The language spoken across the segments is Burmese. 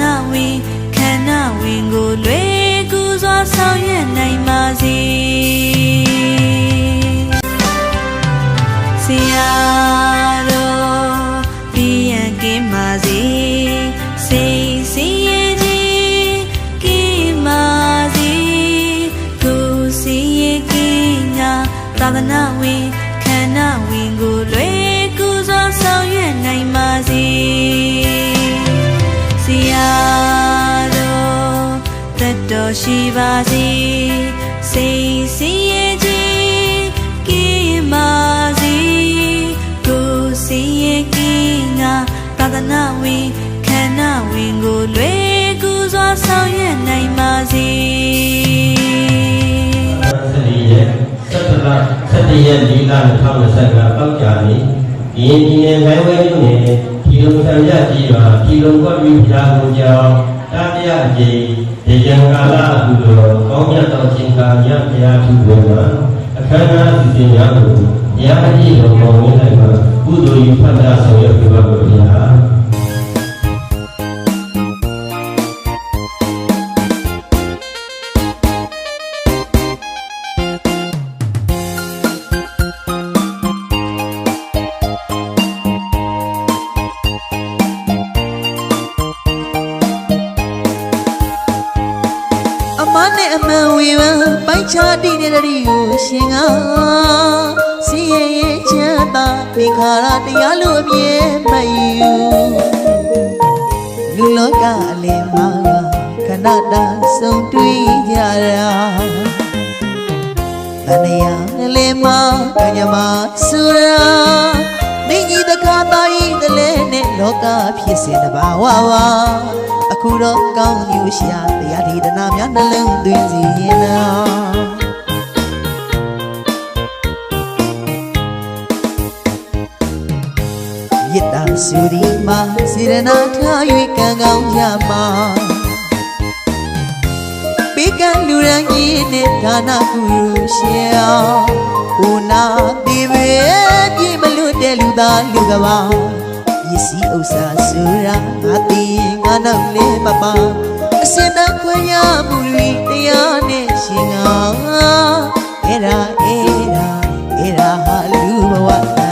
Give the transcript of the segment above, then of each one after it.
နာဝင်ခန္ဓာဝင်ကိုလွယ်ကူစွာဆောင်ရွက်နိုင်ပါစေဆရာ ရှိပါစေစိတ်စည်ရဲ့ခြင်းကင်းပါစေကိုယ်စည်ရဲ့ကင်းငါသာသနာဝင်ခန္ဓာဝင်ကိုလွယ်ကူစွာဆောင်ရွက်နိုင်ပါစေ14ရက်17လ17ရက်ဒီလ2025ပေါက်ကြနေဒီရင်ဒီနယ်လိုင်းဝဲမြို့နယ်ဒီလုံဆံရကြီးပါဒီလုံကွက်ပြီးဘုရားကိုကြောင်းတတိယအကြိ မ်ဒေယံကာလအကူတော်ကောင်းမြတ်တော်ရှင်ကာမြတ်ဘုရားထုဝေမှာအခမ်းအနားစီစဉ်များကိုဘုရားအကြီးတော်ပေါ်ဝင်လိုက်မှာကုသိုလ်ယူဖတ်တာဆောင်ရွက်ပြပါဘုရား သာသင်္ခါရတရားလို့အမြဲမယူလူလောကအလင်းမှာခဏတာဆုံးတွေ့ကြတာတဏှာလည်းမကညမဆူရာမိကြီးတခါသားဤတလဲနဲ့လောကဖြစ်စေတဘာဝဝအခုတော့ကောင်းယူရှာတရားဒီဒနာများနှလုံးသွင်းစီရင်နာ မေတ္တာစုဒီမှာစေရနာထား၍ကံကောင်းကြမှာပေးကံလူရန်ကြီးနဲ့ဒါနကုရုရှင်အောင်ကိုနာတိပဲပြေမလွတ်တဲ့လူသားလူကပါပစ္စည်းဥစ္စာဆူရာငါတိငါနောက်လေးမပါအစင်တခွင့်ရမှုတွေတရားနဲ့ရှင်ငါအဲ့ဒါအဲ့ဒါအဲ့ဒါဟာလူဘဝ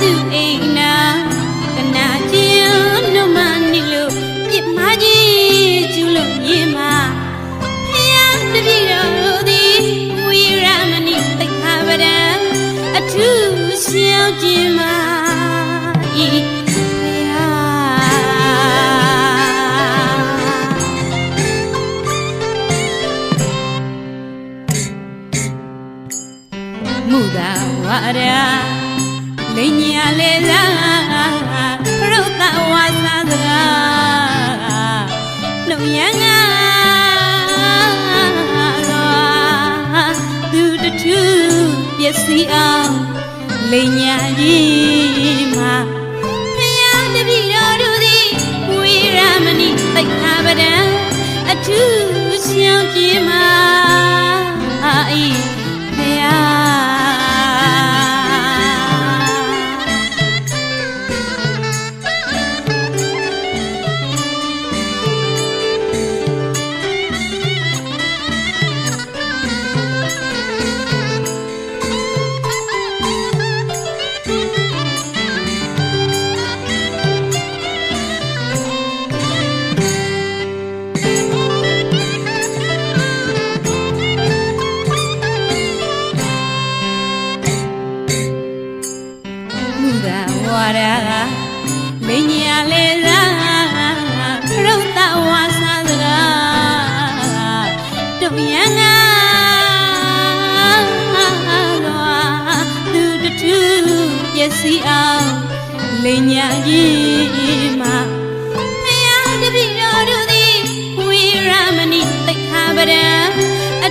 do ain't လိန်ညာလေလားဖရုတ်တဝါသာစကားနှုတ်ရငါတော့သူတထူးပျက်စီးအောင်လိန်ညာကြီးမှာဖယားတပြီတော်သူသည်ဝေရမဏိသိက္ခာပဒံအထူးရှောင်းပြေမှာ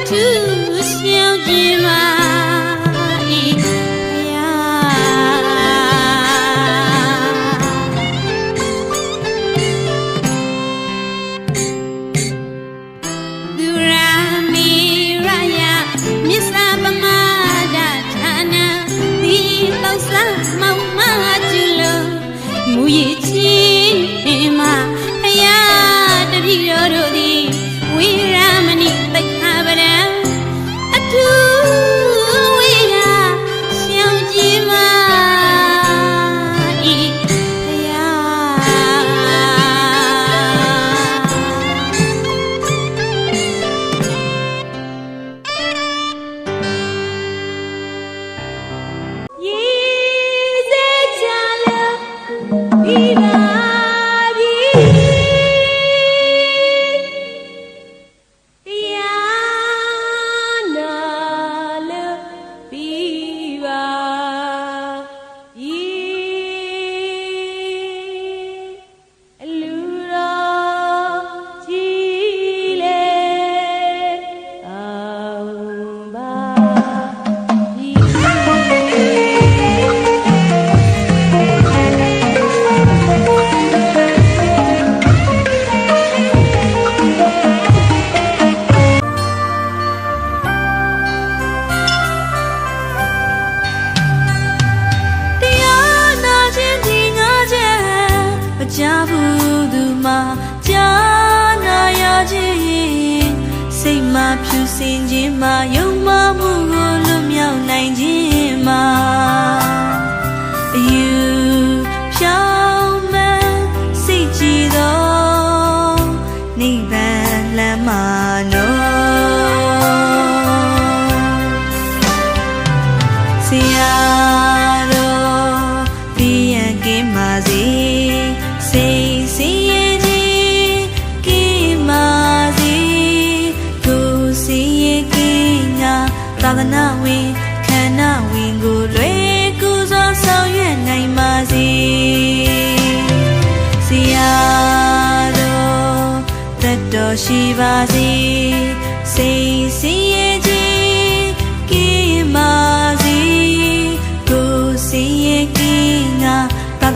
ထူး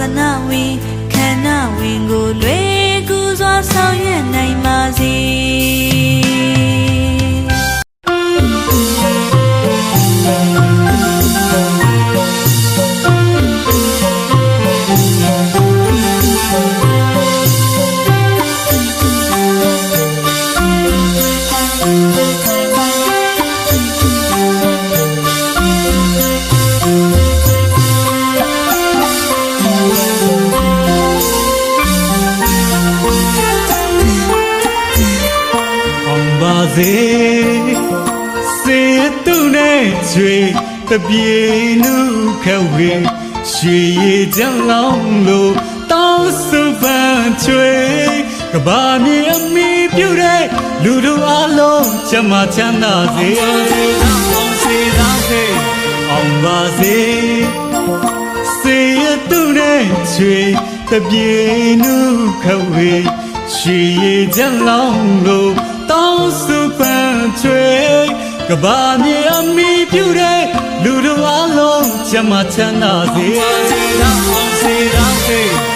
သာသနာဝင်ခန္ဓာဝင်ကိုလွယ်ကူစွာဆောင်ရွက်နိုင်ပါစေ စေစေတုနဲ့ချွေတပြေနုခဝေရွှေရည်ချမ်းလောင်းလို့တောင်းစုပန်းချွေကဘာမြေအမိပြုတဲ့လူတို့အလုံးချမ်းသာချမ်းသာစေအောင်စေတောင်းစေအောင်ပါစေစေရတုနဲ့ချွေတပြေနုခဝေရွှေရည်ချမ်းလောင်းလို့ တောင်းစုပန်းချွေကဘာမြေအမိပြုတဲ့လူတို့အလုံးချမ်းသာချမ်းသာစေအောင်စေတောင်းစေ